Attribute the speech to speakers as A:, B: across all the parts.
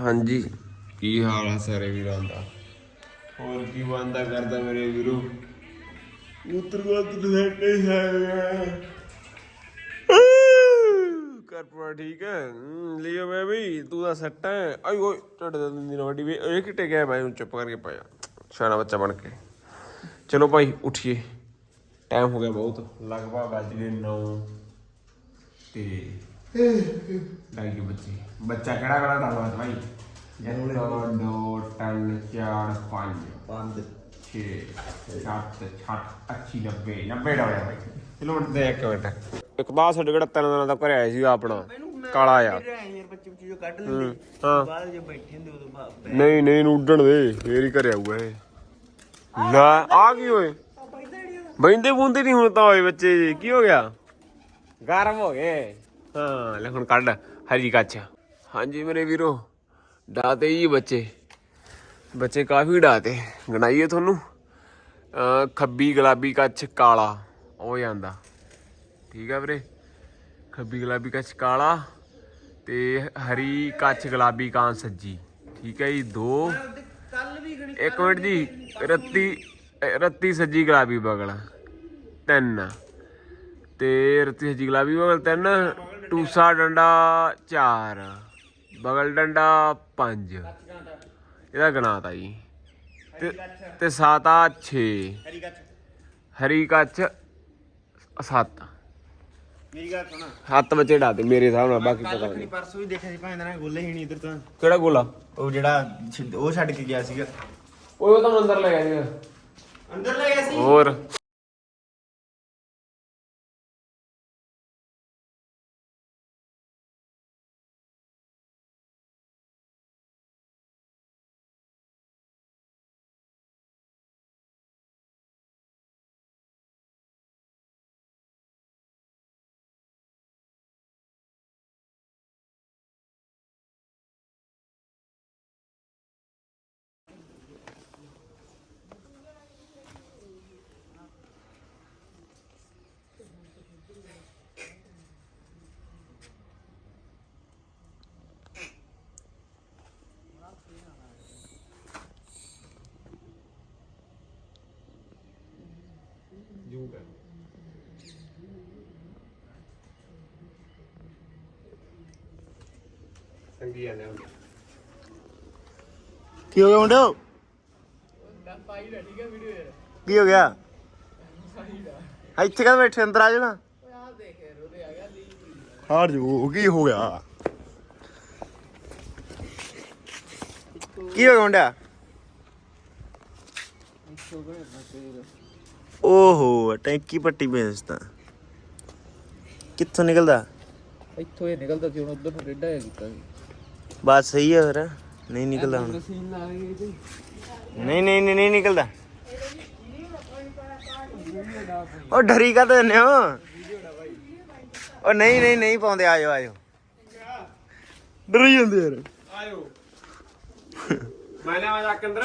A: ਹਾਂਜੀ। ਕੀ ਹਾਲ ਆ ਸਾਰੇ ਵੀਰਾਂ ਦਾ? ਹੋਰ ਕੀ ਬੰਦਾ ਕਰਦਾ ਮੇਰੇ ਵੀਰੋ? ਉਤਰ ਵਕਤ ਸਾਡੇ ਸਾਰੇ ਕਰਪੂਰਾ ਠੀਕ ਹੈ? ਹਮ, ਲਿਓ ਬੇਬੀ ਤੂੰ ਤਾਂ ਸੱਟ ਹੈ। ਆਈ ਓਏ ਟੱਡ ਦਾ ਦਿਨ ਵੱਡੀ ਵੀ। ਇਹ ਕਿੱਟੇ ਗਿਆ ਭਾਈ ਹੁਣ ਚੁੱਪ ਕਰਕੇ ਪਾਇਆ। ਸਿਆਣਾ ਬੱਚਾ ਬਣ ਕੇ। ਚਲੋ ਭਾਈ ਉਠੀਏ। ਟਾਈਮ ਹੋ ਗਿਆ ਬਹੁਤ। ਲਗਭਗ ਵੱਜ ਗਏ 9 ਤੇ ਡਾਈ ਕੇ ਬੱਚੇ। ਬੱਚਾ ਕਿਹੜਾ ਕਿਹੜਾ ਡਾਲਵਾ ਭਾਈ? ਇੱਕ ਦੋ ਤਿੰਨ ਚਾਰ ਪੰਜ।
B: ਪੰਜ।
A: 6 7 8 80 90 90 ਡਾਲਿਆ ਭਾਈ। ਚਲੋ ਮਿੰਟ ਦੇ ਇੱਕ ਮਿੰਟ। ਇੱਕ ਬਾਅਦ ਸਾਡੇ ਕਿਹੜਾ ਤਿੰਨ ਦਿਨਾਂ ਦਾ ਘਰੇ ਆਇਆ ਸੀ ਆਪਣਾ। ਕਾਲਾ ਆ
B: ਯਾਰ ਬੱਚੇ ਬੱਚੇ ਜੋ ਕੱਢ ਲੈਂਦੇ।
A: ਹਾਂ।
B: ਬਾਅਦ ਜੇ ਬੈਠੇ ਹੁੰਦੇ ਉਦੋਂ ਬਾਅਦ
A: ਨਹੀਂ ਨਹੀਂ ਨੂੰ ਉੱਡਣ ਦੇ। ਫੇਰ ਹੀ ਘਰੇ ਆਊਗਾ ਇਹ। ਲੈ ਆ ਕੀ ਹੋਏ ਬੈਂਦੇ ਬੁੰਦੇ ਨਹੀਂ ਹੁਣ ਤਾਂ ਹੋਏ ਬੱਚੇ। ਕੀ ਹੋ ਗਿਆ? ਗਰਮ ਹੋ ਗਏ। ਹਾਂ, ਲੈ ਹੁਣ ਕੱਢ। ਹਰੀ ਕੱਚ। ਹਾਂਜੀ ਮੇਰੇ ਵੀਰੋ ਡਾਤੇ ਜੀ ਬੱਚੇ। ਬੱਚੇ ਕਾਫੀ ਡਾਤੇ ਗਣਾਈਏ ਤੁਹਾਨੂੰ। ਖੱਬੀ ਗੁਲਾਬੀ ਕੱਚ ਕਾਲਾ, ਉਹ ਜਾਂਦਾ। ਠੀਕ ਹੈ ਵੀਰੇ। ਖੱਬੀ ਗੁਲਾਬੀ ਕੱਚ ਕਾਲਾ ਤੇ ਹਰੀ ਕੱਚ ਗੁਲਾਬੀ ਕਾਂ ਸੱਜੀ। ਠੀਕ ਹੈ ਜੀ, ਦੋ। ਇੱਕ ਮਿੰਟ ਜੀ, ਰੱਤੀ ਰੱਤੀ ਸੱਜੀ ਗੁਲਾਬੀ ਬਗਲ। ਤਿੰਨ। ਤੇ ਰੱਤੀ ਸੱਜੀ ਗੁਲਾਬੀ ਬਗਲ ਤਿੰਨ। ਟੂਸਾ ਡੰਡਾ ਚਾਰ ਬਗਲ ਡੰਡਾ ਪੰਜ। ਇਹਦਾ ਗਣਾਤਾ ਜੀ। ਤੇ ਤੇ ਸਾਤਾ 6
B: ਹਰੀ ਕੱਚ
A: ਹਰੀ ਕੱਚ 7
B: ਮੇਰੀ ਗੱਲ ਸੁਣਾ
A: ਸੱਤ ਬੱਚੇ ਡਾਤੇ ਮੇਰੇ ਹਿਸਾਬ ਨਾਲ ਬਾਕੀ ਪਤਾ ਨਹੀਂ।
B: ਪਰਸੋਂ ਵੀ ਦੇਖਿਆ ਸੀ ਭਾਵੇਂ ਨਾ ਗੋਲੇ ਹੀ ਨਹੀਂ ਇਧਰ ਤਾਂ
A: ਕਿਹੜਾ ਗੋਲਾ?
B: ਉਹ ਜਿਹੜਾ ਛਿ- ਉਹ ਛੱਡ ਕੇ ਗਿਆ ਸੀਗਾ।
A: ਉਹ ਤਾਂ ਅੰਦਰ ਲੈ ਗਿਆ ਸੀਗਾ।
B: ਅੰਦਰ ਲੈ ਗਿਆ ਸੀ।
A: ਹੋਰ। ਹੁਣ
B: ਕੀ ਹੋ ਗਿਆ ਮੁੰਡਿਓ? ਕੀ ਹੋ ਗਿਆ? ਇੱਥੇ ਕਦ ਬੈਠੇ ਅੰਦਰ ਆ ਜਾਣਾ? ਹਾਰ ਜੋ ਕੀ ਹੋ ਗਿਆ? ਕੀ ਹੋ ਗਿਆ ਮੁੰਡਿਆ? ਓਹੋ ਟੈਂਕੀ ਪੱਟੀ ਵੇਚਦਾ ਕਿੱਥੋਂ ਨਿਕਲਦਾ?
C: ਇੱਥੋਂ ਇਹ ਨਿਕਲਦਾ ਸੀ ਹੁਣ ਉਧਰ ਨੂੰ ਰੇਡਾ ਹੈ ਕੀਤਾ ਸੀ।
B: ਬਸ ਸਹੀ ਹੈ ਫਿਰ। ਨਹੀਂ ਨਿਕਲਦਾ ਹੁਣ।
C: ਮਸ਼ੀਨ ਲਾ ਗਈ ਤੇ
B: ਨਹੀਂ ਨਹੀਂ ਨਹੀਂ ਨਹੀਂ ਨਿਕਲਦਾ। ਉਹ ਡਰੀ ਕਾ ਦਿੰਦੇ ਹੋ? ਉਹ ਨਹੀਂ ਨਹੀਂ ਨਹੀਂ ਪਾਉਂਦੇ ਆਜੋ ਆਜੋ ਡਰੀ ਜਾਂਦੇ ਯਾਰ।
A: ਆਇਓ ਮੈਂ ਨਾ ਜਾ ਅੰਦਰ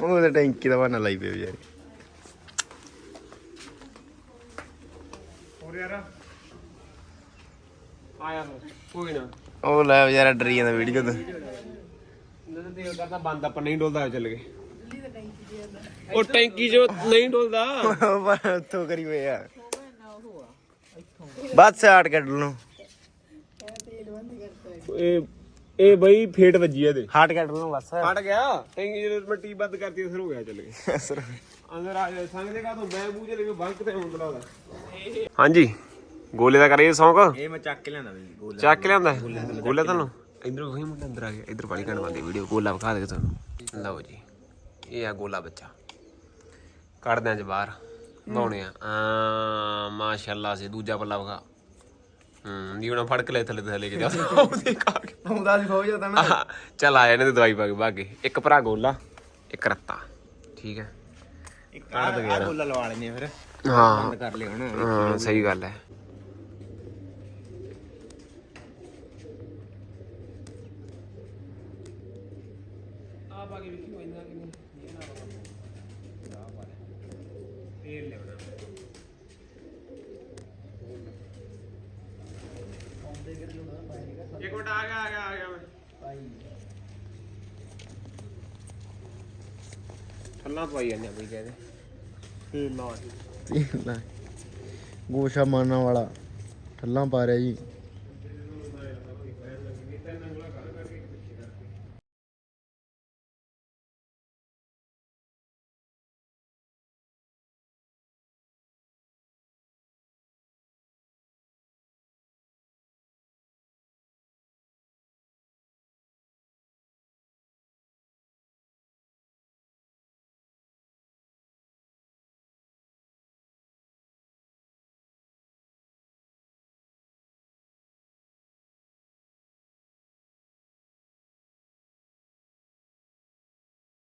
B: ਉਹ ਤਾਂ ਟੈਂਕੀ ਦਾ ਬਹਾਨਾ ਲਾਈ ਪਿਆ ਯਾਰ
A: ਹੋਰ ਯਾਰ। ਆਇਆ ਕੋਈ ਨਾ।
B: ਉਹ ਲੈ ਯਾਰ ਡਰੀ ਜਾਂਦਾ ਵੀਡੀਓ ਤੇ।
A: ਨਜ਼ਰ ਤੇ ਕਰਦਾ ਬੰਦ ਆਪਾਂ ਨਹੀਂ ਡੋਲਦਾ ਚੱਲ ਗਏ। ਉਹ ਟੈਂਕੀ ਜੋ ਨਹੀਂ ਡੋਲਦਾ।
B: ਉੱਥੋਂ ਕਰੀ ਹੋਏ ਆ। ਬਸ ਆਟ ਕੱਢ ਲਓ
A: ਇਹ ਇਹ ਬਈ ਫੇਟ ਵੱਜੀ ਇਹਦੇ।
B: ਹਾਟ ਕੱਢ ਲਓ ਬਸ।
A: ਹਟ ਗਿਆ ਟੈਂਕੀ ਜਦੋਂ ਮੈਂ ਟੀ ਬੰਦ ਕਰਤੀ ਫਿਰ ਹੋ ਗਿਆ ਚੱਲ ਗਏ। ਅੰਦਰ ਆ ਜਾ ਸੰਗ ਦੇ ਕਾ ਤੋਂ ਬੈ ਬੂਝੇ ਲੈ ਕੇ ਬੰਕ ਤੇ ਹੁਣ ਬੁਲਾਦਾ ਹਾਂਜੀ। ਗੋਲੇ ਦਾ ਕਰੀਏ ਸੌਂਕ?
B: ਇਹ ਮੈਂ ਚੱਕ ਕੇ ਲਿਆਂਦਾ ਬਈ ਗੋਲ।
A: ਚੱਕ ਕੇ ਲਿਆਂਦਾ? ਗੋਲਾ ਤੁਹਾਨੂੰ ਇਧਰ ਕੋਈ ਮੁੰਡਾ ਅੰਦਰ ਆ ਗਿਆ ਇਧਰ ਪਾਣੀ ਕਰਨ ਵਾਲੀ ਵੀਡੀਓ ਗੋਲਾ ਵਿਖਾ ਦੇ ਤੁਹਾਨੂੰ। ਲਓ ਜੀ ਇਹ ਆ ਗੋਲਾ ਬੱਚਾ। ਕੱਢਦੇ ਆਂ ਚ ਬਾਹਰ ਲਾਉਣੇ ਆ। ਆ ਮਾਸ਼ਾਅੱਲਾ ਸੇ ਦੂਜਾ ਪੱਲਾ ਵਿਖਾ। ਹੂੰ ਨੀ ਉਹਨਾਂ ਫੜ ਕੇ ਲੈ ਥੱਲੇ ਥੱਲੇ ਕੇ ਜਾ ਉਹਦੇ ਖਾ ਕੇ।
B: ਆਉਂਦਾ ਸੀ ਫੌਜ ਦਾ ਨਾ।
A: ਚੱਲ ਆ ਇਹਨੇ ਤੇ ਦਵਾਈ ਪਾ ਕੇ ਭਾਗੇ ਇੱਕ ਭਰਾ ਗੋਲਾ ਇੱਕ ਰੱਤਾ। ਠੀਕ ਹੈ?
B: ਇੱਕ ਆ ਗੋਲਾ ਲਵਾ ਲੈਨੇ ਆ ਫਿਰ।
A: ਹਾਂ।
B: ਬੰਦ ਕਰ ਲਿਓ ਹੁਣ।
A: ਹਾਂ ਸਹੀ ਗੱਲ ਹੈ ਆਪ ਆਗੇ ਵੇਖੀ ਹੋਇੰਦਾ ਕਿ ਨਹੀਂ ਇਹ ਨਾ ਤੇਲ ਲੈਣਾ ਇੱਕ ਮਿੰਟ ਆ ਗਿਆ ਆ ਗਿਆ ਆ ਗਿਆ ਮੈਂ ਪਵਾਈ ਜਾਂਦੇ ਆ ਬਈ ਕਹਿੰਦੇ
B: ਲਾ। ਲੈ। ਗੋਸ਼ਾ ਮਾਨਾ ਵਾਲਾ। ਠੱਲਾਂ ਪਾ ਰਿਹਾ ਜੀ।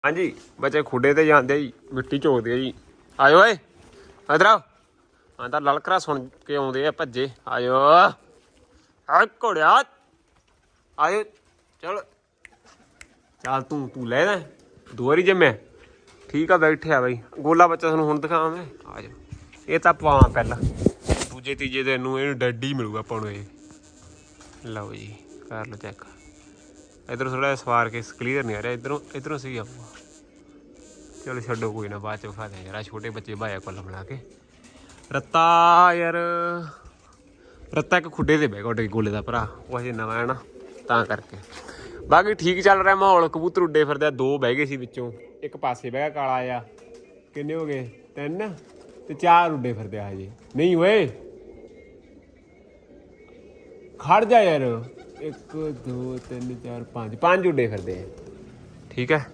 A: ਹਾਂਜੀ, ਬੱਚੇ ਖੁੱਡੇ ਤੇ ਜਾਂਦੇ ਜੀ, ਮਿੱਟੀ ਝੋਕਦੇ ਜੀ। ਆਇਓ ਓਏ, ਇਧਰ ਆ ਆਂ ਤਾਂ ਲਲਕਰਾ ਸੁਣ ਕੇ ਆਉਂਦੇ ਆ ਭੱਜੇ। ਆਇਓ। ਆ ਘੋੜਿਆ। ਆਇਓ ਚਲ। ਚੱਲ ਤੂੰ ਤੂੰ ਲੈ ਲੈ। ਦੁਆਰੀ ਜੰਮਿਆ ਠੀਕ ਆ ਬੈਠਿਆ ਬਾਈ। ਗੋਲਾ ਬੱਚਾ ਤੁਹਾਨੂੰ ਹੁਣ ਦਿਖਾਵਾਂ ਮੈਂ। ਆ ਜਾ ਇਹ ਤਾਂ ਪਾਵਾਂ ਪਹਿਲਾਂ। ਦੂਜੇ, ਤੀਜੇ ਦਿਨ ਨੂੰ ਇਹਨੂੰ ਡੈਡੀ ਮਿਲੂਗਾ ਆਪਾਂ ਨੂੰ ਇਹ। ਲਓ ਜੀ, ਕਰ ਲਓ ਚੈੱਕ ਇਧਰੋਂ ਥੋੜਾ ਸਵਾਰ ਕੇ ਕਲੀਅਰ ਨਹੀਂ ਆ ਰਿਹਾ, ਇਧਰੋਂ ਇਧਰੋਂ ਸਹੀ ਆਊਗਾ ਚਲੋ ਛੱਡੋ ਕੋਈ ਨਾ, ਬਾਅਦ ਚ ਵਿਖਾ ਦੇ ਯਾਰ ਛੋਟੇ ਬੱਚੇ ਭਾਇਆ ਕੋਲ ਬਣਾ ਕੇ। ਰੱਤਾ ਯਾਰ, ਰੱਤਾ ਇੱਕ ਖੁੱਡੇ ਤੇ ਬਹਿ ਗਿਆ ਗੋਲੇ ਦਾ ਭਰਾ, ਉਹ ਅਜੇ ਨਵਾਂ ਹੈ ਨਾ, ਤਾਂ ਕਰਕੇ। ਬਾਕੀ ਠੀਕ ਚੱਲ ਰਿਹਾ ਮਾਹੌਲ, ਕਬੂਤਰ ਉੱਡੇ ਫਿਰਦੇ ਆ, ਦੋ ਬਹਿ ਗਏ ਸੀ ਵਿੱਚੋਂ, ਇੱਕ ਪਾਸੇ ਬਹਿ ਗਿਆ ਕਾਲਾ ਆ ਕਿੰਨੇ ਹੋ ਗਏ? ਤਿੰਨ ਤੇ ਚਾਰ ਉੱਡੇ ਫਿਰਦੇ ਆ ਹਜੇ। ਨਹੀਂ ਓਏ। ਖੜ ਜਾ ਯਾਰ। 1 2 3 4 5 ਪੰਜ ਉੱਡੇ ਫਿਰਦੇ ਆ। ਠੀਕ ਹੈ?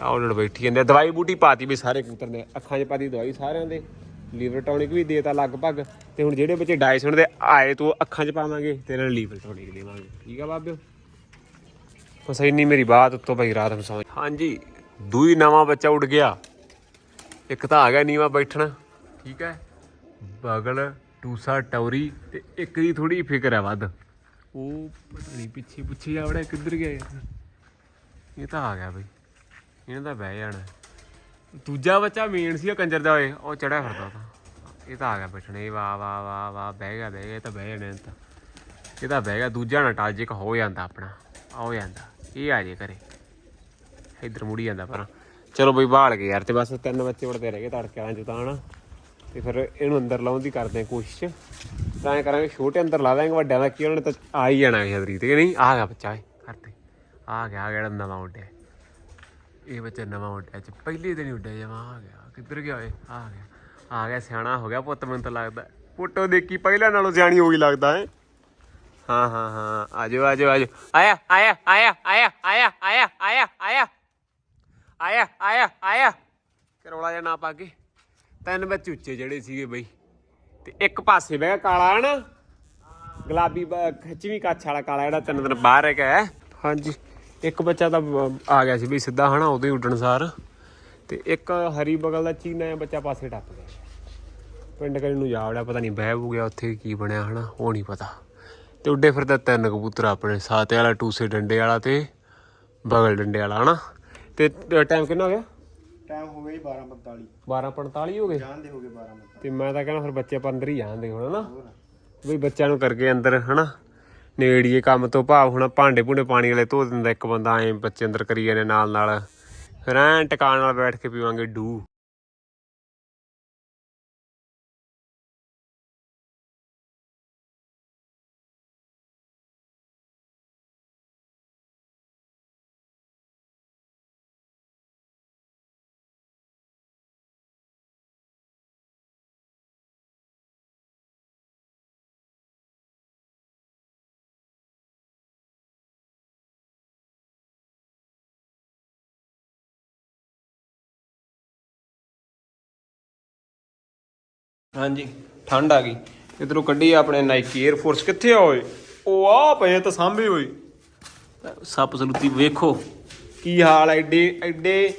A: ਆਹ ਉਹਨਾਂ ਬੈਠੀ ਜਾਂਦੇ ਆ। ਦਵਾਈ ਬੂਟੀ ਪਾਤੀ ਵੀ ਸਾਰੇ ਕਬੂਤਰ ਨੇ। ਅੱਖਾਂ 'ਚ ਪਾਤੀ ਦਵਾਈ ਸਾਰਿਆਂ ਦੇ। ਲੀਵਰ ਟੌਨਿਕ ਵੀ ਦੇਤਾ ਲਗਭਗ। ਤੇ ਹੁਣ ਜਿਹੜੇ ਬੱਚੇ ਡਾਇਸਨ ਦੇ, ਆਏ ਤੋਂ ਅੱਖਾਂ 'ਚ ਪਾਵਾਂਗੇ ਤੇ ਇਹਨਾਂ ਨੂੰ ਲੀਵਰ ਟੌਨਿਕ ਦੇਵਾਂਗੇ। ਠੀਕ ਆ ਬਾਬਿਓ? ਬਸ ਇੰਨੀ ਮੇਰੀ ਬਾਤ ਉੱਤੋਂ ਭਾਈ ਰਾਤ ਨੂੰ ਸੌਂ ਹਾਂਜੀ, ਦੂਈ ਨਵਾਂ ਬੱਚਾ ਉੱਡ ਗਿਆ। ਇੱਕ ਤਾਂ ਆ ਗਿਆ ਨੀਵਾ ਬੈਠਣਾ। ਠੀਕ ਹੈ? ਬਗਲ, ਟੂਸਾ, ਟੌਰੀ ਤੇ ਇੱਕ ਦੀ ਥੋੜੀ ਫਿਕਰ ਹੈ ਵੱਧ। ਉਹ ਪਤਾ ਨਹੀਂ ਪਿੱਛੇ ਪਿੱਛੇ ਜਾ ਵੜਿਆ ਕਿੱਧਰ ਗਿਆ ਯਾਰ ਇਹ ਤਾਂ ਆ ਗਿਆ ਬਈ। ਇਹਨਾਂ ਦਾ ਬਹਿ ਜਾਣਾ। ਦੂਜਾ ਬੱਚਾ ਮੇਨ ਸੀ ਉਹ ਕੰਜਰ ਦਾ ਓਏ ਉਹ ਚੜਿਆ ਫਿਰਦਾ ਤਾਂ। ਇਹ ਤਾਂ ਆ ਗਿਆ ਬੈਠਣੇ ਵਾਹ ਵਾਹ ਵਾਹ ਵਾਹ ਬਹਿ ਗਿਆ ਬਹਿ ਗਿਆ ਇਹ ਤਾਂ ਬਹਿ ਜਾਣਾ ਇਹ ਤਾਂ। ਇਹ ਤਾਂ ਬਹਿ ਗਿਆ। ਦੂਜਾ ਨਾ ਟਾਜ ਇੱਕ ਹੋ ਜਾਂਦਾ ਆਪਣਾ। ਆ ਹੋ ਜਾਂਦਾ। ਇਹ ਆ ਜੇ ਕਰੇ ਇੱਧਰ ਮੁੜੀ ਜਾਂਦਾ ਪਰ। ਚਲੋ ਬਈ ਬਾਲ ਗਏ ਯਾਰ ਤੇ ਬਸ ਤਿੰਨ ਬੱਚੇ ਉੜਦੇ ਰਹਿ ਗਏ ਤੜਕੇ ਵਾਲਾਂ ਚ ਤਾਂ ਹਨਾ। ਤੇ ਫਿਰ ਇਹਨੂੰ ਅੰਦਰ ਲਾਉਣ ਦੀ ਕਰਦੇ ਆ ਕੋਸ਼ਿਸ਼। ਤਾਂ ਕਰਾਂਗੇ, ਛੋਟੇ ਅੰਦਰ ਲਾ ਦਾਂਗੇ ਵੱਡਿਆਂ ਦਾ ਕੀ ਉਹਨਾਂ ਨੇ ਤਾਂ ਆ ਹੀ ਜਾਣਾ ਖੇਤਰੀ ਤੇ। ਨਹੀਂ, ਆ ਗਿਆ ਬੱਚਾ ਕਰਦੇ ਆ ਗਿਆ ਆ ਗਿਆ ਨਵਾਂ ਉੱਡਿਆ। ਇਹ ਬੱਚਾ ਨਵਾਂ ਉੱਡਿਆ ਚ ਪਹਿਲੇ ਦਿਨ ਹੀ ਉੱਡਿਆ, ਜਮਾ ਆ ਗਿਆ। ਕਿੱਧਰ ਗਿਆ, ਓਏ? ਆ ਗਿਆ ਆ ਗਿਆ, ਸਿਆਣਾ ਹੋ ਗਿਆ ਪੁੱਤ, ਮੈਨੂੰ ਤਾਂ ਲੱਗਦਾ। ਫੋਟੋ ਦੇਖੀ, ਪਹਿਲਾਂ ਨਾਲੋਂ ਸਿਆਣੀ ਹੋ ਗਈ ਲੱਗਦਾ ਏ ਹਾਂ ਹਾਂ ਹਾਂ, ਆਜੋ ਆਜੋ ਆਜੋ। ਆਇਆ ਆਇਆ ਆਇਆ ਆਇਆ ਆਇਆ ਆਇਆ ਆਇਆ ਆਇਆ। ਆਇਆ ਆਇਆ ਆਇਆ। ਕਰੋਲਾ ਜਿਹਾ ਨਾ ਪਾ ਕੇ। ਤਿੰਨ ਬੱਚੇ ਉੱਚੇ ਜਿਹੜੇ ਸੀਗੇ ਬਈ। ਤੇ ਇੱਕ ਪਾਸੇ ਬਹਿ ਗਿਆ ਕਾਲਾ ਨਾ ਗੁਲਾਬੀ ਖਿੱਚਵੀਂ ਕੱਛ ਵਾਲਾ ਕਾਲਾ ਜਿਹੜਾ ਤਿੰਨ ਦਿਨ ਬਾਹਰ ਹੈਗਾ ਹੈ। ਹਾਂਜੀ। ਇੱਕ ਬੱਚਾ ਤਾਂ ਆ ਗਿਆ ਸੀ ਬਈ ਸਿੱਧਾ ਹਨਾ ਉਦੋਂ ਹੀ ਉੱਡਣ ਸਾਰ। ਤੇ ਇੱਕ ਹਰੀ ਬਗਲ ਦਾ ਚੀਨਾ ਜਿਹਾ ਬੱਚਾ ਪਾਸੇ ਟੱਪ ਗਿਆ। ਪਿੰਡ ਕਰੀ ਨੂੰ ਜਾ ਵੜਿਆ ਪਤਾ ਨਹੀਂ ਬਹਿ ਬੂ ਗਿਆ ਉੱਥੇ ਕੀ ਬਣਿਆ ਹਨਾ ਉਹ ਨਹੀਂ ਪਤਾ। ਤੇ ਉੱਡੇ ਫਿਰਦਾ ਤਿੰਨ ਕਬੂਤਰ ਆਪਣੇ ਸਾਤੇ ਵਾਲਾ ਟੂਸੇ ਡੰਡੇ ਵਾਲਾ ਤੇ ਬਗਲ ਡੰਡੇ ਵਾਲਾ ਹਨਾ। ਤੇ ਟਾਈਮ ਕਿੰਨਾ ਹੋ ਗਿਆ?
B: ਟਾਈਮ ਹੋ ਗਿਆ ਜੀ 12:45
A: 12:45 ਹੋ ਗਏ?
B: ਜਾਣਦੇ ਹੋ ਗਏ 12:45
A: ਤੇ ਮੈਂ ਤਾਂ ਕਹਿੰਦਾ ਫਿਰ ਬੱਚੇ ਆਪਾਂ ਅੰਦਰ ਹੀ ਜਾਂਦੇ ਹੁਣ ਹਨਾ ਵੀ ਬੱਚਿਆਂ ਨੂੰ ਕਰਕੇ ਅੰਦਰ ਹਨਾ? ਨੇੜੀਏ ਕੰਮ ਤੋਂ ਭਾਵ ਹੁਣ ਭਾਂਡੇ ਭੁੰਡੇ ਪਾਣੀ ਵਾਲੇ ਧੋ ਦਿੰਦਾ ਇੱਕ ਬੰਦਾ ਐ ਬੱਚੇ ਅੰਦਰ ਕਰੀ ਜਾਂਦੇ ਨਾਲ ਨਾਲ ਫਿਰ ਐਂ ਟਿਕਾਣ ਨਾਲ ਬੈਠ ਕੇ ਪੀਵਾਂਗੇ ਡੂ। ਹਾਂਜੀ ਠੰਡ ਆ ਗਈ। ਇਧਰੋਂ ਕੱਢੀ ਆਪਣੇ ਨਾਈਕੀ 에ਅਰ ਫੋਰਸ ਕਿੱਥੇ ਆ ਓਏ? ਉਹ ਆ ਪਏ ਤਾਂ ਸਾਂਭੇ ਓਏ ਸੱਪ ਸਲੂਤੀ ਵੇਖੋ। ਕੀ ਹਾਲ ਐ ਐਡੇ ਐਡੇ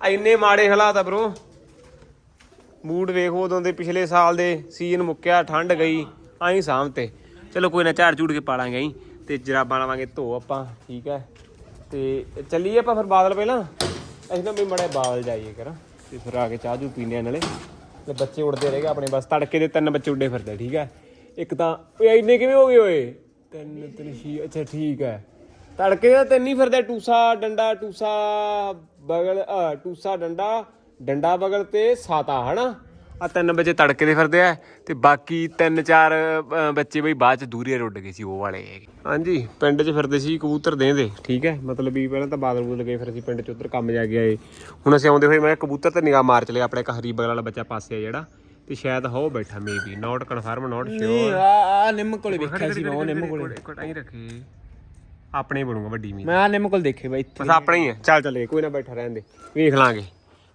A: ਐਨੇ ਮਾੜੇ ਹਾਲਾਤ ਆ ਬ్రో ਮੂਡ ਵੇਖੋ ਉਦੋਂ ਦੇ ਪਿਛਲੇ ਸਾਲ ਦੇ ਸੀਜ਼ਨ ਮੁੱਕਿਆ ਠੰਡ ਗਈ ਆਈ ਸਾਹਮਣੇ ਚਲੋ ਕੋਈ ਨਾ ਝਾੜ ਝੂੜ ਕੇ ਪਾਲਾਂਗੇ ਅਸੀਂ ਤੇ ਜਰਾਬਾਂ ਲਾਵਾਂਗੇ ਧੋ ਆਪਾਂ ਠੀਕ ਹੈ ਤੇ ਚੱਲੀਏ ਆਪਾਂ ਫਿਰ ਬਾਦਲ ਪਹਿਲਾਂ? ਅਸੀਂ ਨਾ ਵੀ ਮੜੇ ਬਾਦਲ ਜਾਈਏ ਕਰਾਂ ਤੇ ਫਿਰ ਆ ਕੇ ਚਾਹ ਜੂ ਪੀਨੇ ਆ ਨਾਲੇ। ਤੇ ਬੱਚੇ ਉੜਦੇ ਰਹੇਗਾ ਆਪਣੇ ਬਸ ਤੜਕੇ ਦੇ ਤਿੰਨ ਬੱਚੇ ਉੱਡੇ ਫਿਰਦੇ ਠੀਕ ਹੈ? ਇੱਕ ਤਾਂ ਓਏ ਇੰਨੇ ਕਿਵੇਂ ਹੋ ਗਏ ਓਏ? ਤਿੰਨ ਤਿੰਨ ਛੇ ਅੱਛਾ ਠੀਕ ਹੈ। ਤੜਕੇ ਦੇ ਤਿੰਨ ਹੀ ਫਿਰਦੇ ਟੂਸਾ ਡੰਡਾ ਟੂਸਾ ਬਗਲ ਅ, ਟੂਸਾ ਡੰਡਾ ਡੰਡਾ ਬਗਲ ਤੇ ਸਾਤਾ ਹਨਾ? ਆ ਤਿੰਨ ਬੱਚੇ ਤੜਕੇ ਦੇ ਫਿਰਦੇ ਆ ਤੇ ਬਾਕੀ ਤਿੰਨ ਚਾਰ ਅ, ਬੱਚੇ ਬਈ ਬਾਅਦ ਚ ਦੂਰੀਏ ਰੁੱਡ ਗਏ ਸੀ ਉਹ ਵਾਲੇ। ਹੈਗੇ। ਹਾਂਜੀ ਪਿੰਡ 'ਚ ਫਿਰਦੇ ਸੀ ਕਬੂਤਰ ਦੇਂਦੇ ਠੀਕ ਹੈ? ਮਤਲਬ ਵੀ ਪਹਿਲਾਂ ਤਾਂ ਬਾਦਲ ਬੂਦਲ ਗਏ ਫਿਰ ਅਸੀਂ ਪਿੰਡ 'ਚ ਉੱਧਰ ਕੰਮ ਜਾ ਕੇ ਆਏ। ਹੁਣ ਅਸੀਂ ਆਉਂਦੇ ਹੋਏ ਮੈਂ ਕਬੂਤਰ ਤੇ ਨਿਗਾਹ ਮਾਰ ਚਲੇ ਆਪਣੇ ਇੱਕ ਹਰੀ ਬਗਲ ਵਾਲਾ ਬੱਚਾ ਪਾਸੇ ਆ ਜਿਹੜਾ ਤੇ ਸ਼ਾਇਦ ਹੋ ਬੈਠਾ ਮੇਬੀ ਨਾਟ ਕਨਫਰਮ ਨਾਟ ਸ਼ੋਰ
B: ਆ ਆ ਨਿੰਮ ਕੋਲੇ ਵੇਖਿਆ ਸੀ ਮੈਂ ਉਹ ਨਿੰਮ ਕੋਲੇ।
A: ਇੱਕ ਟਾਈ ਰੱਖੇ। ਆਪਣੇ ਬਣੂਗਾ ਵੱਡੀ ਮੀਨ
B: ਮੈਂ ਆ ਨਿੰਮ ਕੋਲ ਦੇਖੇ ਬਾਈ ਇੱਥੇ।
A: ਬਸ ਆਪਣਾ ਹੀ ਹੈ ਚੱਲ ਚੱਲੇ ਕੋਈ ਨਾ ਬੈਠਾ ਰਹਿਣ ਦੇ ਵੇਖ ਲਾਂਗੇ।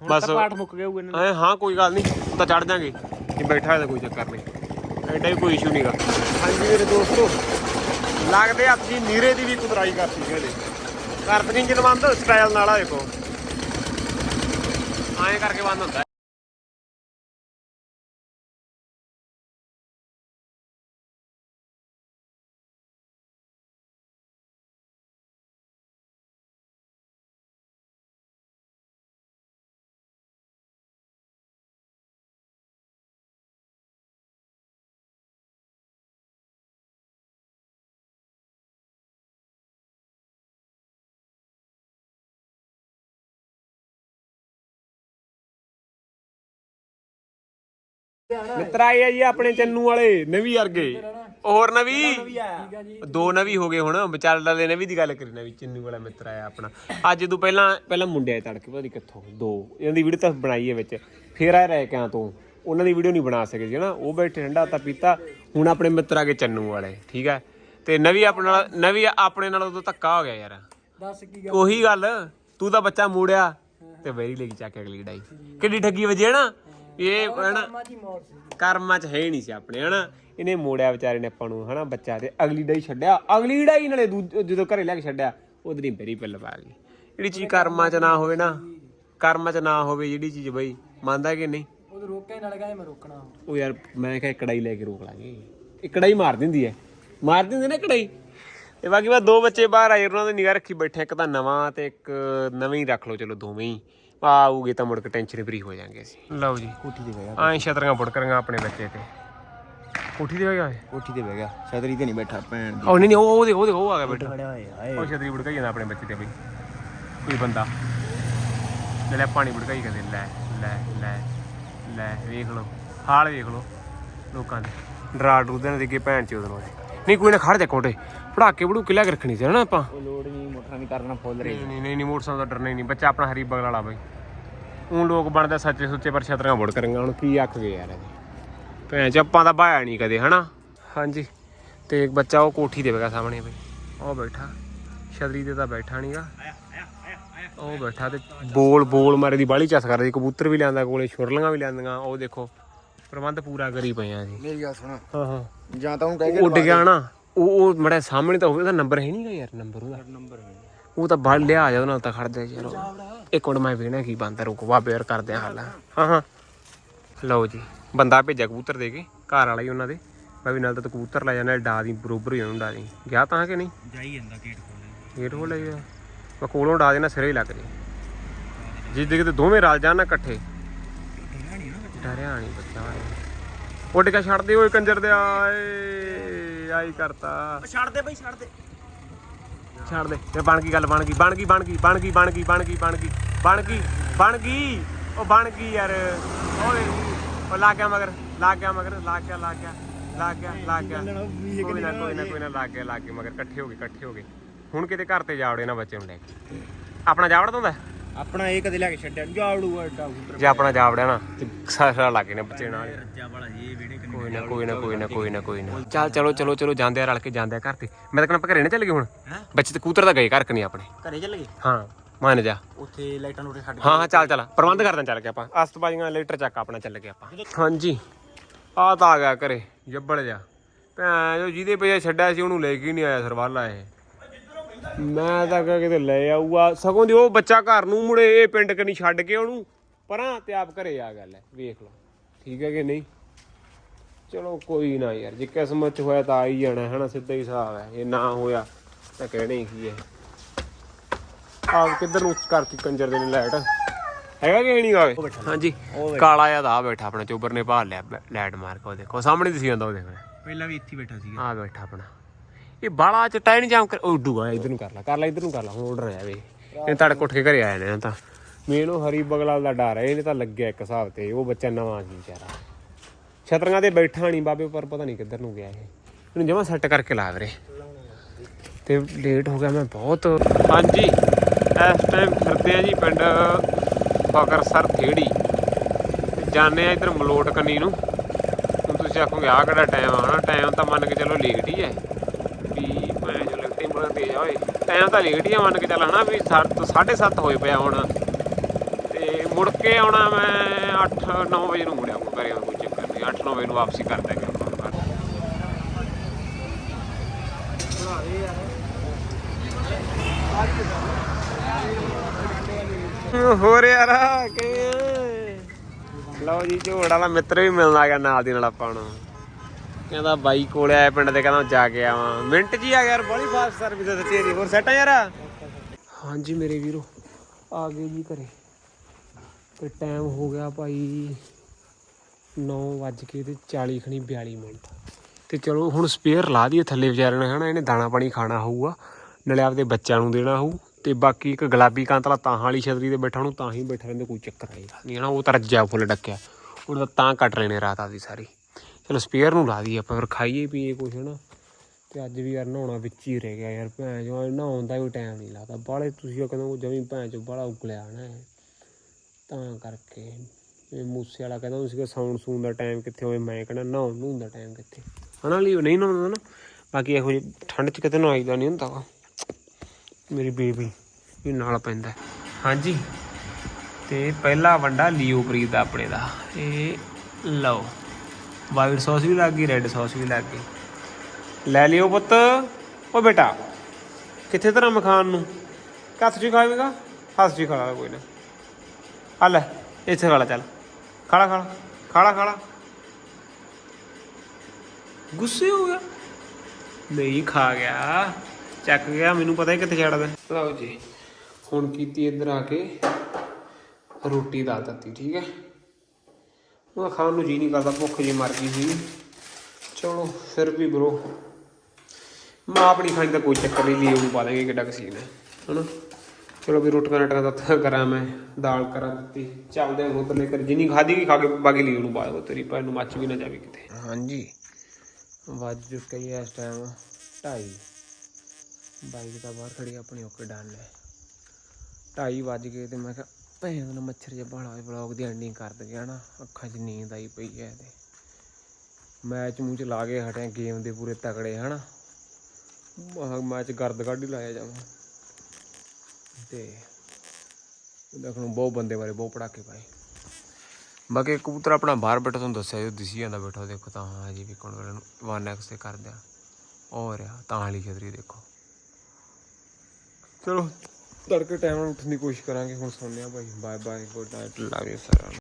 A: ਬਸ।
B: ਪਾਠ ਮੁੱਕ ਗਿਆ ਹੋਊਗਾ ਇਹਨਾਂ
A: ਐ ਹਾਂ ਕੋਈ ਗੱਲ ਨਹੀਂ ਤਾਂ ਚੜ ਜਾਾਂਗੇ। ਜੇ ਬੈਠਾ ਹੈ ਤਾਂ ਕੋਈ ਚੱਕਰ ਨਹੀਂ ਐਡਾ ਵੀ ਕੋਈ ਇਸ਼ੂ ਨਹੀਂਗਾ ਹਾਂਜੀ ਮੇਰੇ ਦੋਸਤੋ ਲੱਗਦੇ ਹੱਥ ਜੀ ਨੀਰੇ ਦੀ ਵੀ ਕੁਦਰਾਈ ਕਰਤੀ ਕਹਿੰਦੇ ਕਰਤ ਇੰਜਨ ਬੰਦ ਸਟਾਈਲ ਨਾਲ ਆ ਦੇਖੋ। ਐਂ ਕਰਕੇ ਬੰਦ ਹੁੰਦਾ। ਮਿੱਤਰ ਆਏ ਆ ਜੀ ਆਪਣੇ ਚੰਨੂ ਵਾਲੇ ਨਵੀਂ ਵਰਗੇ। ਹੋਰ ਨਵੀਂ? ਦੋ ਨਵੀਂ ਹੋ ਗਏ ਹੁਣ ਵਿਚਾਰਦਾ ਦੇ ਨਵੀਂ ਦੀ ਗੱਲ ਕਰੀ ਨਵੀਂ ਚੰਨੂ ਵਾਲਾ ਮਿੱਤਰ ਆਇਆ ਆਪਣਾ। ਅੱਜ ਤੋਂ ਪਹਿਲਾਂ ਪਹਿਲਾਂ ਮੁੰਡੇ ਆਏ ਤੜਕੇ ਪਤਾ ਨਹੀਂ ਕਿੱਥੋਂ ਦੋ। ਇਹਨਾਂ ਦੀ ਵੀਡੀਓ ਤਾਂ ਬਣਾਈ ਹੈ ਵਿੱਚ। ਫੇਰ ਆਏ ਰਹਿ ਕਿਆਂ ਤੋਂ। ਉਹਨਾਂ ਦੀ ਵੀਡੀਓ ਨਹੀਂ ਬਣਾ ਸਕੇ ਸੀ ਨਾ। ਉਹ ਬੈਠੇ ਠੰਡਾ ਤਾਂ ਪੀਤਾ। ਹੁਣ ਆਪਣੇ ਮਿੱਤਰ ਆ ਗਏ ਚੰਨੂ ਵਾਲੇ ਠੀਕ ਹੈ ਤੇ ਨਵੀਂ ਆਪਣੇ ਨਾਲ ਨਵੀਂ ਆਪਣੇ ਨਾਲ ਉਦੋਂ ਧੱਕਾ ਹੋ ਗਿਆ ਯਾਰ।
C: ਦੱਸ ਕੀ
A: ਉਹੀ ਗੱਲ ਤੂੰ ਤਾਂ ਬੱਚਾ ਮੂੜਿਆ। ਤੇ ਵੈਰੀ ਲੈ ਕੇ ਚੱਕ ਅਗਲੀ ਡਾਈ। ਕਿੱਡੀ ਠੱਗੀ ਵਜੇ ਨਾ? ਇਹ ਹਨਾ
C: ਸੀ।
A: ਕਰਮਾਂ ਚ ਹੈ ਹੀ ਨਹੀਂ ਸੀ ਆਪਣੇ ਹਨਾ। ਇਹਨੇ ਮੋੜਿਆ ਵਿਚਾਰੇ ਨੇ ਆਪਾਂ ਨੂੰ ਹਨਾ ਬੱਚਾ ਤੇ ਅਗਲੀ ਡਾਈ ਛੱਡਿਆ। ਅਗਲੀ ਡਾਈ ਨਾਲੇ ਦੂ- ਜਦੋਂ ਘਰੇ ਲੈ ਕੇ ਛੱਡਿਆ ਉਹਦੇ ਨਹੀਂ ਬੇਰੀ ਪਿੱਲ ਪਾ ਗਈ। ਜਿਹੜੀ ਚੀਜ਼ ਕਰਮਾਂ ਚ ਨਾ ਹੋਵੇ ਨਾ ਕਰਮਾਂ ਚ ਨਾ ਹੋਵੇ ਜਿਹੜੀ ਚੀਜ਼ ਬਈ ਮੰਨਦਾ ਕਿ ਨਹੀਂ?
C: ਉਹ ਰੋਕਿਆ ਨਾਲ ਕਹਿੰਦੇ ਮੈਂ ਰੋਕਣਾ।
A: ਉਹ ਯਾਰ ਮੈਂ ਕਿਹਾ ਕੜਾਈ ਲੈ ਕੇ ਰੋਕ ਲਾਂਗੇ। ਇਹ ਕੜਾਈ ਮਾਰ ਦਿੰਦੀ ਐ। ਮਾਰ ਦਿੰਦੀ ਨਾ ਕੜਾਈ ਤੇ ਬਾਕੀ ਬਾ ਦੋ ਬੱਚੇ ਬਾਹਰ ਆਏ ਉਹਨਾਂ ਦੀ ਨਿਗਾਹ ਰੱਖੀ ਬੈਠੇ ਇੱਕ ਤਾਂ ਨਵਾਂ ਤੇ ਇੱਕ ਨਵੇਂ ਹੀ ਰੱਖ ਲਓ ਚਲੋ ਦੋਵੇਂ ਹੀ। ਆਊਗੇ ਤਾਂ ਮੁੜ ਕੇ ਟੈਨਸ਼ਨ ਫਰੀ ਹੋ ਜਾਾਂਗੇ ਅਸੀਂ। ਲਓ ਜੀ।
B: ਕੋਠੀ ਤੇ ਬਹਿ ਗਿਆ
A: ਆਂ ਛਤਰੀਆਂ ਬੁੜਕਰੀਆਂ ਆਪਣੇ ਬੱਚੇ ਤੇ ਕੋਠੀ ਤੇ ਹੋਇਆ
B: ਕੋਠੀ ਤੇ ਬਹਿ ਗਿਆ। ਛਤਰੀ ਤੇ ਨਹੀਂ ਬੈਠਾ ਭੈਣ ਦੀ।
A: ਉਹ ਨਹੀਂ ਨਹੀਂ ਉਹ ਉਹਦੇ ਉਹਦੇ ਉਹ ਆ ਗਿਆ ਬੈਠਾ।
B: ਖੜਿਆ ਹੋਇਆ ਹਾਏ
A: ਉਹ ਛਤਰੀ ਬੁੜਕਾਈ ਜਾਂਦਾ ਆਪਣੇ ਬੱਚੇ ਤੇ ਬਈ। ਕੋਈ ਬੰਦਾ। ਲੈ ਲੈ ਪਾਣੀ ਬੁੜਕਾਈ ਕਰਦੇ ਲੈ ਲੈ ਲੈ ਲੈ ਵੇਖ ਲਓ। ਹਾਲ ਵੇਖ ਲਓ ਲੋਕਾਂ ਦੇ। ਡਰਾ ਡਰੂਦੇ ਦੇ ਕੇ ਭੈਣ ਚੋਦ ਨੂੰ ਨਹੀਂ ਕੋਈ ਨਾ ਖੜ ਜਾ ਕੋਟੇ ਪੜਾਕੇ ਬੜੂ ਕਿਲਾ ਰੱਖਣੀ ਸੀ ਹਨਾ ਆਪਾਂ।
B: ਉਹ ਲੋੜ ਨਹੀਂ ਮੋਟਰਾਂ ਦੀ ਕਰਨਾ ਫੁੱਲ ਰਹੀ
A: ਨਹੀਂ ਨਹੀਂ ਨਹੀਂ ਮੋਟਰਸਾਈਕਲ ਦਾ ਡਰਨਾ ਹੀ ਨਹੀਂ। ਬੱਚਾ ਆਪਣਾ ਹਰੀ ਬਗਲ ਵਾਲਾ ਬਈ। ਉਹ ਲੋਕ ਬਣਦਾ ਸੱਚੇ ਸੁੱਚੇ ਪਰ ਛਤਰੀਆਂ ਬੁੜ ਕਰਾਂਗਾ ਹੁਣ ਕੀ ਅੱਖ ਗਏ ਯਾਰ ਇਹਦੇ ਭੈਣ ਚ ਆਪਾਂ ਦਾ ਬਾਇਆ ਨਹੀਂ ਕਦੇ ਹਨਾ? ਹਾਂਜੀ। ਤੇ ਇੱਕ ਬੱਚਾ ਉਹ ਕੋਠੀ ਦੇ ਬਗਾ ਸਾਹਮਣੇ ਬਈ। ਉਹ ਬੈਠਾ। ਛਤਰੀ ਤੇ ਤਾਂ ਬੈਠਾ ਨਹੀਂਗਾ ਉਹ ਬੈਠਾ ਤੇ ਬੋਲ ਬੋਲ ਮਾਰੇ ਦੀ ਬਾਲੀ ਚਸ ਕਰਦੀ। ਕਬੂਤਰ ਵੀ ਲਿਆਂਦਾ ਕੋਲੇ ਛੁਰਲੀਆਂ ਵੀ ਲਿਆਂਦੀਆਂ। ਉਹ ਦੇਖੋ ਪ੍ਰਬੰਧ ਪੂਰਾ ਕਰੀ ਪਏ ਆ ਜੀ।
B: ਮੇਰੀ ਗੱਲ ਸੁਣ।
A: ਹਾਂ ਹਾਂ।
B: ਜਾਂ ਤਾਂ ਉਹਨੂੰ ਕਹਿ ਕੇ
A: ਉੱਡ ਗਿਆ ਨਾ। ਉਹ ਉਹ ਮੜਾ ਸਾਹਮਣੇ ਤਾਂ ਹੋਵੇ ਉਹਦਾ ਨੰਬਰ ਹੈ ਨਹੀਂਗਾ ਯਾਰ ਨੰਬਰ ਉਹਦਾ।
B: ਨੰਬਰ ਹੈ।
A: ਉਹ ਤਾਂ ਬੜ ਲਿਆ ਜਾ ਨਾਲ ਤਾਂ ਖੜਦਾ ਯਾਰ ਉਹ। ਇੱਕ ਮਿੰਟ ਮੈਂ ਵੇਖਣਾ ਕੀ ਬੰਦਾ ਰੁਕਵਾ ਬੇਰ ਕਰਦੇ ਆ ਹਾਲ। ਹਾਂ ਹਾਂ। ਲਓ ਜੀ ਬੰਦਾ ਭੇਜਿਆ ਕਬੂਤਰ ਦੇ ਕੇ ਘਰ ਵਾਲਾ ਹੀ ਉਹਨਾਂ ਦੇ। ਮੈਂ ਵੀ ਨਾਲ ਤਾਂ ਕਬੂਤਰ ਲੈ ਜਾਣਾ ਡਾ ਦੀ ਬਰੋਬਰ ਹੀ ਉਹਨੂੰ ਡਾ ਦੀ। ਗਿਆ ਤਾਂ ਕਿ ਨਹੀਂ?
B: ਜਾਈ ਜਾਂਦਾ ਗੇਟ ਖੋਲੇ
A: ਗੇਟ ਖੋਲੇ ਗਿਆ। ਮੈਂ ਕੋਲੋਂ ਡਾ ਦੇਣਾ ਸਿਰੇ ਹੀ ਲੱਗ ਜੇ। ਜੇ ਦੇ ਕਿਤੇ ਦੋਵੇਂ ਰਲ ਜਾਣ ਨਾ ਇਕੱਠੇ। ਡਰਿਆ ਨਹੀਂ ਬੱਚਾ। ਉੱਡ ਕੇ ਛੱਡ ਦੇ ਓਏ ਕੰਜਰ ਦੇ ਆਏ ਆਈ ਕਰਤਾ।
B: ਛੱਡ ਦੇ ਬਈ ਛੱਡ ਦੇ।
A: ਛੱਡ ਦੇ। ਇਹ ਬਣ ਗਈ ਗੱਲ ਬਣ ਗਈ ਬਣ ਗਈ ਬਣ ਗਈ ਬਣ ਗਈ ਬਣ ਗਈ ਬਣ ਗਈ ਬਣ ਗਈ। ਬਣ ਗਈ ਬਣ ਗਈ ਉਹ ਬਣ ਗਈ ਯਾਰ। ਓਏ ਉਹ ਲੱਗ ਗਿਆ ਮਗਰ ਲੱਗ ਗਿਆ ਮਗਰ ਲੱਗ ਗਿਆ ਲੱਗ ਗਿਆ ਲੱਗ ਗਿਆ ਲੱਗ ਗਿਆ। ਕੋਈ ਨਾ ਕੋਈ ਨਾ ਕੋਈ ਨਾ ਲੱਗ ਗਿਆ ਲੱਗ ਗਿਆ ਮਗਰ ਇਕੱਠੇ ਹੋ ਗਏ ਇਕੱਠੇ ਹੋ ਗਏ। ਹੁਣ ਕਿਤੇ ਘਰ ਤੇ ਜਾਵੜੇ ਨਾ ਬੱਚੇ ਨੂੰ ਲੈ ਕੇ। ਆਪਣਾ ਜਾਵੜ ਦਿੰਦਾ
B: ਆਪਣਾ ਇਹ ਕਦੇ ਲੈ ਕੇ ਛੱਡਿਆ ਜਾੜੂ ਐਡਾ
A: ਜੇ ਆਪਣਾ ਜਾਵੜਿਆ ਨਾ ਤੇ ਸਾਰਾ ਲੱਗ ਨੇ ਬੱਚੇ ਨਾਲ। ਕੋਈ ਨਾ ਕੋਈ ਨਾ ਕੋਈ ਨਾ ਕੋਈ ਨਾ ਕੋਈ ਨਾ। ਚੱਲ ਚਲੋ ਚਲੋ ਚਲੋ ਜਾਂਦੇ ਆ ਰਲ ਕੇ ਜਾਂਦੇ ਆ ਘਰ ਤੇ। ਮੈਂ ਤਾਂ ਕਹਿੰਦਾ ਆਪਾਂ ਘਰੇ ਨਾ ਚੱਲ ਗਏ ਹੁਣ? ਬੱਚੇ ਤੇ ਕੂਤਰ ਤਾਂ ਗਏ ਘਰ ਕਿ ਨਹੀਂ ਆਪਣੇ?
B: ਘਰੇ ਚੱਲ ਗਏ
A: ਹਾਂ। ਮੰਨ ਜਾ।
B: ਉੱਥੇ ਲਾਈਟਾਂ ਲੂਟੇ ਛੱਡ
A: ਹਾਂ ਹਾਂ ਚੱਲ ਚੱਲ। ਪ੍ਰਬੰਧ ਕਰਦਾ ਚੱਲ ਕੇ ਆਪਾਂ। ਅਸਤਬਾਜ਼ੀਆਂ ਲੀਟਰ ਚੱਕ ਆਪਣਾ ਚੱਲ ਕੇ ਆਪਾਂ। ਹਾਂਜੀ। ਆ ਤਾਂ ਆ ਗਿਆ ਘਰੇ ਜੱਬੜ ਜਾ ਭੈਣ ਜੋ ਜਿਹਦੇ ਪਿਆ ਛੱਡਿਆ ਸੀ ਉਹਨੂੰ ਲੈ ਕੇ ਨਹੀਂ ਆਇਆ ਸਰਵਾਲਾ ਇਹ। ਮੈਂ ਤਾਂ ਕਿਹਾ ਕਿਤੇ ਲੈ ਆਊਗਾ। ਸਗੋਂ ਦੀ ਉਹ ਬੱਚਾ ਘਰ ਨੂੰ ਮੁੜੇ ਇਹ ਪਿੰਡ ਕਨੀ ਛੱਡ ਕੇ ਉਹਨੂੰ। ਪਰਾਂ ਤੇ ਆਪ ਘਰੇ ਆ ਗੱਲ ਹੈ ਵੇਖ ਲਓ। ਠੀਕ ਹੈ ਕਿ ਨਹੀਂ? ਚਲੋ ਕੋਈ ਨਾ ਯਾਰ ਜੇ ਕਿਸਮਤ ਚ ਹੋਇਆ ਤਾਂ ਆ ਹੀ ਜਾਣਾ ਹੈ ਨਾ? ਸਿੱਧਾ ਹੀ ਹਿਸਾਬ ਹੈ। ਇਹ ਨਾ ਹੋਇਆ ਤਾਂ ਕਹਿਣੇ ਕੀ ਹੈ। ਆਪ ਕਿੱਧਰ ਨੂੰ ਕਰਤੀ ਕੰਜਰ ਦੇ ਨੇ ਲਾਈਟ? ਹੈਗਾ ਕਿ ਨਹੀਂ ਗਾਵੇ ਹਾਂਜੀ ਕਾਲਾ ਜਿਹਾ ਦਾ ਬੈਠਾ ਆਪਣਾ ਚੋਬਰ ਨੇ ਭਾਲ ਲਿਆ ਲਾਈਟ ਮਾਰ ਕੇ ਉਹ ਦੇਖੋ ਸਾਹਮਣੇ ਦਿਸੀ ਜਾਂਦਾ ਉਹ ਦੇਖੋ
B: ਪਹਿਲਾਂ ਵੀ ਇੱਥੇ ਬੈਠਾ ਸੀਗਾ।
A: ਆ ਬੈਠਾ ਆਪਣਾ। ਇਹ ਬਾਲਾ ਚ ਟਾਈਮ ਜਾਮ ਕਰ ਉਹ ਉੱਡੂਗਾ ਇਧਰ ਨੂੰ ਕਰ ਲੈ ਕਰ ਲੈ ਇਧਰ ਨੂੰ ਕਰ ਲੈ ਹੁਣ ਉੱਡ ਰਿਹਾ ਵੇ। ਇਹ ਤੜਕ ਉੱਠ ਕੇ ਘਰੇ ਆਏ ਨੇ ਤਾਂ। ਮੈਨੂੰ ਹਰੀ ਬਗਲਾਲ ਦਾ ਡਰ ਹੈ ਇਹਨੇ ਤਾਂ ਲੱਗਿਆ ਇੱਕ ਹਿਸਾਬ ਤੇ ਉਹ ਬੱਚਾ ਨਵਾਂ ਸੀ ਵਿਚਾਰਾ। ਛਤਰੀਆਂ ਤੇ ਬੈਠਾ ਨਹੀਂ ਬਾਬੇ ਪਰ ਪਤਾ ਨਹੀਂ ਕਿੱਧਰ ਨੂੰ ਗਿਆ ਇਹ। ਇਹਨੂੰ ਜਮਾ ਸੈੱਟ ਕਰਕੇ ਲਾ ਵੀਰੇ। ਤੇ ਲੇਟ ਹੋ ਗਿਆ ਮੈਂ ਬਹੁਤ ਹਾਂਜੀ। ਇਸ ਟਾਈਮ ਫਿਰਦੇ ਆ ਜੀ ਪਿੰਡ ਫਕਰਸਰ ਥੇੜੀ ਜਾਣੇ ਆ ਇਧਰ ਮਲੋਟ ਕੰਨੀ ਨੂੰ। ਹੁਣ ਤੁਸੀਂ ਆਖੋਗੇ ਆ ਕਿਹੜਾ ਟਾਈਮ ਆ? ਹਨਾ ਟਾਈਮ ਤਾਂ ਮੰਨ ਕੇ ਚੱਲੋ ਲੇਟ ਹੀ ਹੈ। ਵੀ ਮੈਂ ਜੋ ਲੱਗਦੇ ਬੜਾ ਤੇਜ਼ ਆ ਓਏ। ਟਾਈਮ ਤਾਂ ਲੇਟ ਹੀ ਆ ਮੰਨ ਕੇ ਚੱਲ, ਹਨਾ ਵੀ 7:30 ਹੋਏ ਪਿਆ ਹੁਣ। ਤੇ ਮੁੜ ਕੇ ਆਉਣਾ ਮੈਂ 8-9 ਵਜੇ ਨੂੰ ਮੁੜਿਆ ਘਰੇ, ਕੋਈ ਚੱਕਰ ਨਹੀਂ। 8-9 ਵਜੇ ਨੂੰ ਵਾਪਸੀ ਕਰ ਦਾਂਗੇ ਆਪਾਂ ਹੋਰ ਯਾਰ ਕਿਵੇਂ ਲਓ ਜੀ ਝੋੜ ਵਾਲਾ ਮਿੱਤਰ ਵੀ ਮਿਲਣ ਆ ਗਿਆ ਨਾਲ ਦੀ ਨਾਲ ਆਪਾਂ ਨੂੰ। ਕਹਿੰਦਾ ਬਾਈ ਕੋਲੇ ਆਇਆ ਪਿੰਡ ਦੇ, ਕਹਿੰਦਾ ਜਾ ਕੇ ਆਵਾਂ। ਮਿੰਟ ਜੀ ਆ ਗਿਆ ਯਾਰ, ਬੜੀ ਫਾਸਟ ਸਰਵਿਸ ਹੈ ਸੱਚੀ ਹੋਰ ਸੈਟ ਆ ਯਾਰ? ਹਾਂਜੀ ਮੇਰੇ ਵੀਰੋ, ਆ ਗਏ ਜੀ ਘਰੇ। ਤੇ ਟਾਈਮ ਹੋ ਗਿਆ ਭਾਈ 9 ਵੱਜ ਕੇ ਤੇ 40 ਖਣੀ 42 ਮਿੰਟ। ਤੇ ਚਲੋ ਹੁਣ ਸਪੇਅਰ ਲਾ ਦਈਏ ਥੱਲੇ ਵਿਚਾਰੇ ਨੇ, ਹਨਾ, ਇਹਨੇ ਦਾਣਾ ਪਾਣੀ ਖਾਣਾ ਹੋਊਗਾ। ਨਾਲੇ ਆਪਦੇ ਬੱਚਿਆਂ ਨੂੰ ਦੇਣਾ ਹੋਊ। ਤੇ ਬਾਕੀ ਇੱਕ ਗੁਲਾਬੀ ਕਾਂਤਲਾ ਤਾਂ ਵਾਲੀ ਛਤਰੀ ਤੇ ਬੈਠਾ ਨੂੰ ਤਾਂ ਹੀ ਬੈਠਾ ਰਹਿੰਦੇ, ਕੋਈ ਚੱਕਰ ਆਏਗਾ ਨਹੀਂ ਨਾ, ਉਹ ਤਾਂ ਰੱਜਿਆ, ਫੁੱਲ ਡੱਕਿਆ। ਉਹ ਤਾਂ ਤਾਂ ਕੱਟ ਲੈਣੇ ਰਾਤ ਆਦੀ ਸਾਰੀ। ਚਲੋ ਸਪੇਅਰ ਨੂੰ ਲਾ ਦਈਏ ਆਪਾਂ, ਫਿਰ ਖਾਈਏ, ਪੀਏ ਕੁਛ, ਹਨਾ। ਤੇ ਅੱਜ ਵੀ ਯਾਰ ਨਹਾਉਣਾ ਵਿੱਚ ਹੀ ਰਹਿ ਗਿਆ ਯਾਰ, ਭੈਣ ਜੋ ਨਹਾਉਣ ਦਾ ਵੀ ਟਾਈਮ ਨਹੀਂ ਲੱਗਦਾ। ਬਾਲੇ ਤੁਸੀਂ ਉਹ ਕਹਿੰਦੇ ਜਮੀ ਭੈਣ ਚੋ ਬਾਲਾ ਉਗਲਿਆ ਹਨਾ ਇਹ। ਤਾਂ ਕਰਕੇ ਮੂਸੇ ਵਾਲਾ ਕਹਿੰਦਾ ਹੁੰਦਾ ਸੀਗਾ ਸਾਉਣ ਸੂਣ ਦਾ ਟਾਈਮ ਕਿੱਥੇ ਹੋਵੇ, ਮੈਂ ਕਹਿੰਦਾ ਨਹਾਉਣ ਨੂੰ ਦਾ ਟਾਈਮ ਕਿੱਥੇ। ਹਨਾ, ਲਈ ਨਹੀਂ ਨਹਾਉਂਦਾ ਨਾ। ਬਾਕੀ ਇਹੋ ਜਿਹੀ ਠੰਡ 'ਚ ਕਿਤੇ ਨਹਾਈਦਾ ਨਹੀਂ ਹੁੰਦਾ ਵਾ। ਮੇਰੀ ਬੇਬੀ ਵੀ ਨਾਲ ਪੈਂਦਾ ਹਾਂਜੀ। ਤੇ ਪਹਿਲਾ ਵੰਡਾ ਲਿਓ ਪ੍ਰੀਤ ਦਾ ਆਪਣੇ ਦਾ। ਇਹ ਲਓ, ਵਾਈਟ ਸੌਸ ਵੀ ਲੱਗ ਗਈ, ਰੈੱਡ ਸੌਸ ਵੀ ਲੱਗ ਗਈ। ਲੈ ਲਿਓ ਪੁੱਤ। ਓ ਬੇਟਾ, ਕਿੱਥੇ ਤਰ੍ਹਾਂ ਮਖਾਨ ਨੂੰ? ਹੱਥ ਜੀ ਹੀ ਖਾਵੇਂਗਾ ਹੱਥ 'ਚ ਹੀ ਖਾ ਲਾ ਕੋਈ ਨਾ। ਆ ਲੈ, ਇੱਥੇ ਖਾ ਚੱਲ। ਖਾਲਾ ਖਾਲਾ ਖਾਲਾ ਖਾਲਾ ਗੁੱਸੇ ਹੋ ਗਿਆ। ਨਹੀਂ ਖਾ ਗਿਆ। ਚੱਕ ਗਿਆ ਮੈਨੂੰ ਪਤਾ ਹੀ ਕਿੱਥੇ ਛੱਡਦਾ ਲਓ ਜੀ ਹੁਣ ਕੀਤੀ ਇੱਧਰ ਆ ਕੇ ਰੋਟੀ ਦਾਲ ਦਿੱਤੀ ਠੀਕ ਹੈ? ਉਹ ਖਾਣ ਨੂੰ ਜੀ ਨਹੀਂ ਕਰਦਾ ਭੁੱਖ ਜੀ ਮਰ ਗਈ ਸੀ ਚਲੋ ਫਿਰ ਵੀ ਬਰੋ। ਮਾਂ ਆਪਣੀ ਖਾਣ ਦਾ ਕੋਈ ਚੱਕਰ ਨਹੀਂ ਲਈ ਉਹਨੂੰ ਪਾ ਦੇਗੇ ਕਿੱਡਾ ਕਸੀਨ ਹੈ ਹਨਾ? ਚਲੋ ਵੀ ਰੋਟੀਆਂ ਰਟੀਆਂ ਦਾ ਤਾਂ ਕਰਾਂ ਮੈਂ ਦਾਲ ਕਰਾਂ ਦਿੱਤੀ। ਚੱਲਦੇ ਹਾਂ ਉਧਰਲੇ ਕਰ ਜਿੰਨੀ ਖਾਦੀ ਕੀ ਖਾ ਕੇ ਬਾਕੀ ਲਈ ਉਹਨੂੰ ਪਾ ਦੋ ਤੇਰੀ ਭੈਣ ਨੂੰ ਮੱਚ ਵੀ ਨਾ ਜਾਵੇ ਕਿਤੇ। ਹਾਂਜੀ। ਵੱਜ ਚੁੱਕਾ ਹੀ ਇਸ ਟਾਈਮ ਢਾਈ। ਬਾਈਕ ਤਾਂ ਬਾਹਰ ਖੜੀ ਆਪਣੀ ਓਕੇ ਡਨ ਹੈ ਢਾਈ ਵੱਜ ਗਏ ਤੇ ਮੈਂ ਕਿਹਾ, ਭੈਣ ਦਾ ਮੱਛਰ ਜਿਹਾ ਬਾਲਾ ਹੋਇਆ ਵਲੌਗ ਦੀ ਐਂਡਿੰਗ ਕਰ ਦਗੇ ਹਨਾ? ਅੱਖਾਂ 'ਚ ਨੀਂਦ ਆਈ ਪਈ ਹੈ ਤੇ ਮੈਚ ਮੂਚ ਲਾ ਕੇ ਹਟਿਆ ਗੇਮ ਦੇ ਪੂਰੇ ਤਕੜੇ, ਹਨਾ? ਆਹ ਮੈਚ ਗਰਦ ਕੱਢ ਹੀ ਲਾਇਆ ਜਾਵਾਂ। ਤੇ ਦੇਖਣ ਨੂੰ ਬਹੁਤ ਬੰਦੇ ਬਾਰੇ ਬਹੁਤ ਪੜਾਕੇ ਪਾਏ। ਬਾਕੀ ਕਬੂਤਰ ਆਪਣਾ ਬਾਹਰ ਬੈਠਾ, ਤੁਹਾਨੂੰ ਦੱਸਿਆ ਜੋ ਦਿਸੀ ਜਾਂਦਾ ਬੈਠਾ ਦੇਖੋ ਤਾਂ, ਹਾਂ ਜੀ ਵੀ ਕੋਣ ਵੇਲੇ ਨੂੰ 1x ਤੇ ਕਰਦੇ ਆ। ਉਹ ਰਿਹਾ, ਤਾਂ ਵਾਲੀ ਛਤਰੀ ਦੇਖੋ। ਚਲੋ, ਤੜਕੇ ਟਾਈਮ ਨਾਲ ਉੱਠਣ ਦੀ ਕੋਸ਼ਿਸ਼ ਕਰਾਂਗੇ, ਹੁਣ ਸੌਂਦੇ ਆ ਭਾਈ। Bye bye good night love you ਸਾਰਿਆਂ ਨੂੰ